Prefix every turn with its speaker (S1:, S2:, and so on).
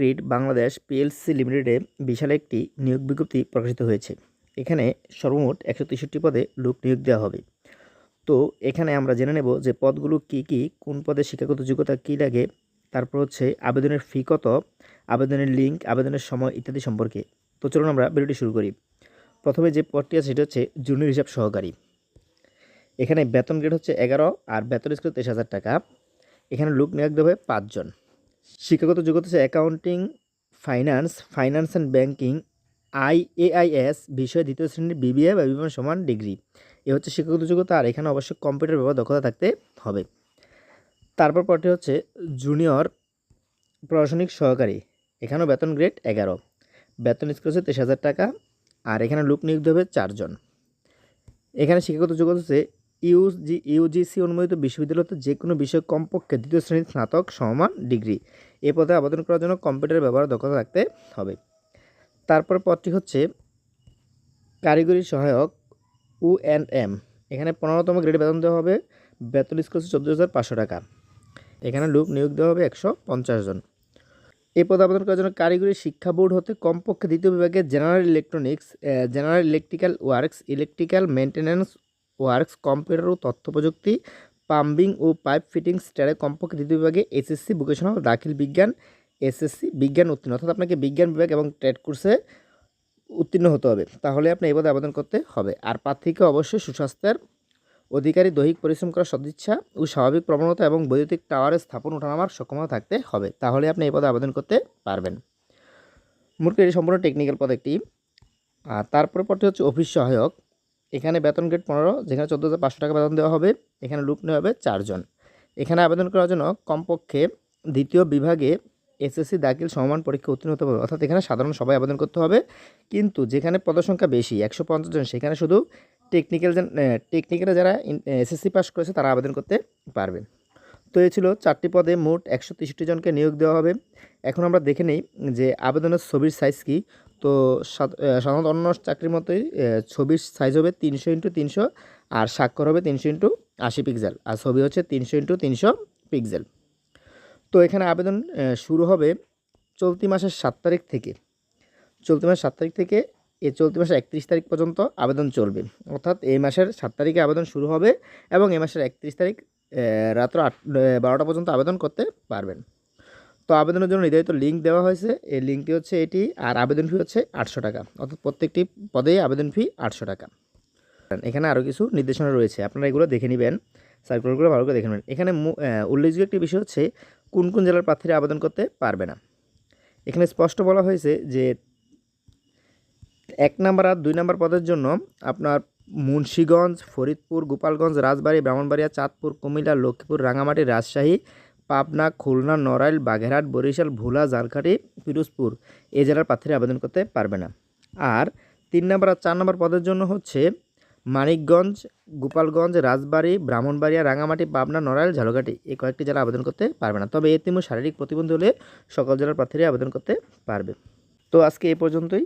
S1: Grid Bangladesh PLC লিমিটেডে বিশাল একটি নিয়োগ বিজ্ঞপ্তি প্রকাশিত হয়েছে। এখানে সর্বমোট একশো তেষট্টি পদে লোক নিয়োগ দেওয়া হবে। তো এখানে আমরা জেনে নেব যে পদগুলো কি কি, কোন পদে শিক্ষাগত যোগ্যতা কী লাগে, তারপর হচ্ছে আবেদনের ফি কত, আবেদনের লিঙ্ক, আবেদনের সময় ইত্যাদি সম্পর্কে। তো চলুন আমরা ভিডিওটি শুরু করি। প্রথমে যে পদটি আছে সেটা হচ্ছে জুনিয়র হিসাব সহকারী। এখানে বেতন গ্রেড হচ্ছে এগারো আর বেতন স্কেল তেইশ হাজার টাকা। এখানে লোক নিয়োগ হবে পাঁচজন। শিক্ষাগত যোগ্যতা হচ্ছে accounting, finance finance and banking, I AIS বিষয়ে দ্বিতীয় শ্রেণির বিবিএ বা বিমান সমান ডিগ্রি। এ হচ্ছে শিক্ষাগত যোগ্যতা আর এখানে অবশ্যই কম্পিউটার ব্যবহার দক্ষতা থাকতে হবে। তারপর পরটি হচ্ছে জুনিয়র প্রশাসনিক সহকারী। এখানেও বেতন গ্রেড এগারো। বেতন স্কেল হচ্ছে তেইশ হাজার টাকা আর এখানে লোক নিয়োগ হবে চারজন। এখানে শিক্ষাগত যোগ্যতা হচ্ছে ইউজি, ইউজিসি অনুমোদিত বিশ্ববিদ্যালয়তে যে কোনো বিষয়ে কমপক্ষে দ্বিতীয় শ্রেণির স্নাতক সমান ডিগ্রি। এ পদে আবেদন করার জন্য কম্পিউটার ব্যবহার দক্ষতা থাকতে হবে। তারপর পদটি হচ্ছে কারিগরি সহায়ক উ এন এম। এখানে পনেরোতম গ্রেড বেতন দেওয়া হবে। বেতন স্কেল চোদ্দ হাজার পাঁচশো টাকা। এখানে লোক নিয়োগ দেওয়া হবে একশো পঞ্চাশ জন। এ পদে আবেদন করার জন্য কারিগরি শিক্ষা বোর্ড হতে কমপক্ষে দ্বিতীয় বিভাগে general electronics general electrical works, electrical maintenance works, computer ও তথ্য প্রযুক্তি পাম্বিং ও পাইপ ফিটিংস ট্যারে কমপক্ষে দ্বিতীয় বিভাগে এসএসসি, ভোকেশনাল, দাখিল বিজ্ঞান, এসএসসি, বিজ্ঞান উত্তীর্ণ। অর্থাৎ আপনাকে বিজ্ঞান বিভাগ এবং ট্রেড কোর্সে উত্তীর্ণ হতে হবে। তাহলে আপনি এই পদে আবেদন করতে হবে। আর প্রার্থীকে অবশ্যই সুস্বাস্থ্যের অধিকারী, দৈহিক পরিশ্রম করার সদিচ্ছা ও স্বাভাবিক প্রবণতা এবং বৈদ্যুতিক টাওয়ারে স্থাপন ওঠানামার সক্ষমতা থাকতে হবে। তাহলে আপনি এই পদে আবেদন করতে পারবেন। মূলত এটি সম্পূর্ণ টেকনিক্যাল পদ একটি। আর তারপরে পরটি হচ্ছে অফিস সহায়ক। এখানে বেতন গ্রেড পনেরো, যেখানে চোদ্দ হাজার পাঁচশো টাকা বেতন দেওয়া হবে, এখানে লুপ নেওয়া হবে চারজন। এখানে আবেদন করার জন্য কমপক্ষে দ্বিতীয় বিভাগে এসএসসি দাখিল সমান পরীক্ষা উত্তীর্ণ হতে হবে। অর্থাৎ এখানে সাধারণ সবাই আবেদন করতে হবে। কিন্তু যেখানে পদসংখ্যা বেশি, একশো পঞ্চাশ জন, সেখানে শুধু টেকনিক্যাল টেকনিক্যালে যারা এসএসসি পাস করেছে তারা আবেদন করতে পারবে। তো এই ছিল চারটি পদে মোট একশো তেষট্টি জনকে নিয়োগ দেওয়া হবে। এখন আমরা দেখে নিই যে আবেদনের ছবির সাইজ কী। তো সাধ- সাধারণত অন্য চাকরির মতোই ছবির সাইজ হবে তিনশো ইন্টু তিনশো আর স্বাক্ষর হবে তিনশো ইন্টু আশি পিক্সেল আর ছবি হচ্ছে তিনশো ইন্টু তিনশো পিক্সেল তো এখানে আবেদন শুরু হবে চলতি মাসের সাত তারিখ থেকে। চলতি মাসের সাত তারিখ থেকে এ চলতি মাসের একত্রিশ তারিখ পর্যন্ত আবেদন চলবে। অর্থাৎ এই মাসের সাত তারিখে আবেদন শুরু হবে এবং এ মাসের একত্রিশ তারিখ রাত্র আট বারোটা পর্যন্ত আবেদন করতে পারবেন। তো আবেদনের জন্য নির্ধারিত লিঙ্ক দেওয়া হয়েছে। এই লিঙ্কটি হচ্ছে এটি, আর আবেদন ফি হচ্ছে আটশো টাকা। অর্থাৎ প্রত্যেকটি পদেই আবেদন ফি আটশো টাকা। এখানে আরও কিছু নির্দেশনা রয়েছে। আপনারা এগুলো দেখে নেবেন সার্কুলারগুলো ভালো করে দেখে নেবেন। এখানে উল্লেখযোগ্য একটি বিষয় হচ্ছে, কোন কোন জেলার প্রার্থীরা আবেদন করতে পারবে না। এখানে স্পষ্ট বলা হয়েছে যে, এক নম্বর আর দুই নাম্বার পদের জন্য আপনার মুন্সীগঞ্জ, ফরিদপুর, গোপালগঞ্জ, রাজবাড়ী, ব্রাহ্মণবাড়িয়া, চাঁদপুর, কুমিল্লা, লক্ষ্মীপুর রাঙামাটি রাজশাহী, পাবনা, খুলনা, নড়াইল বাঘেরহাট বরিশাল, ভোলা, ঝালকাঠি, পিরোজপুর। এই জেলার প্রার্থীরা আবেদন করতে পারবে না। আর তিন নম্বর আর চার নম্বর পদের জন্য হচ্ছে মানিকগঞ্জ, গোপালগঞ্জ, রাজবাড়ী, ব্রাহ্মণবাড়িয়া রাঙামাটি পাবনা, নড়াইল, ঝালকাঠি এই কয়েকটি জেলা আবেদন করতে পারবে না। তবে এতিম ও শারীরিক প্রতিবন্ধী হলে সকল জেলার প্রার্থীরা আবেদন করতে পারবে। তো আজকে এই পর্যন্তই।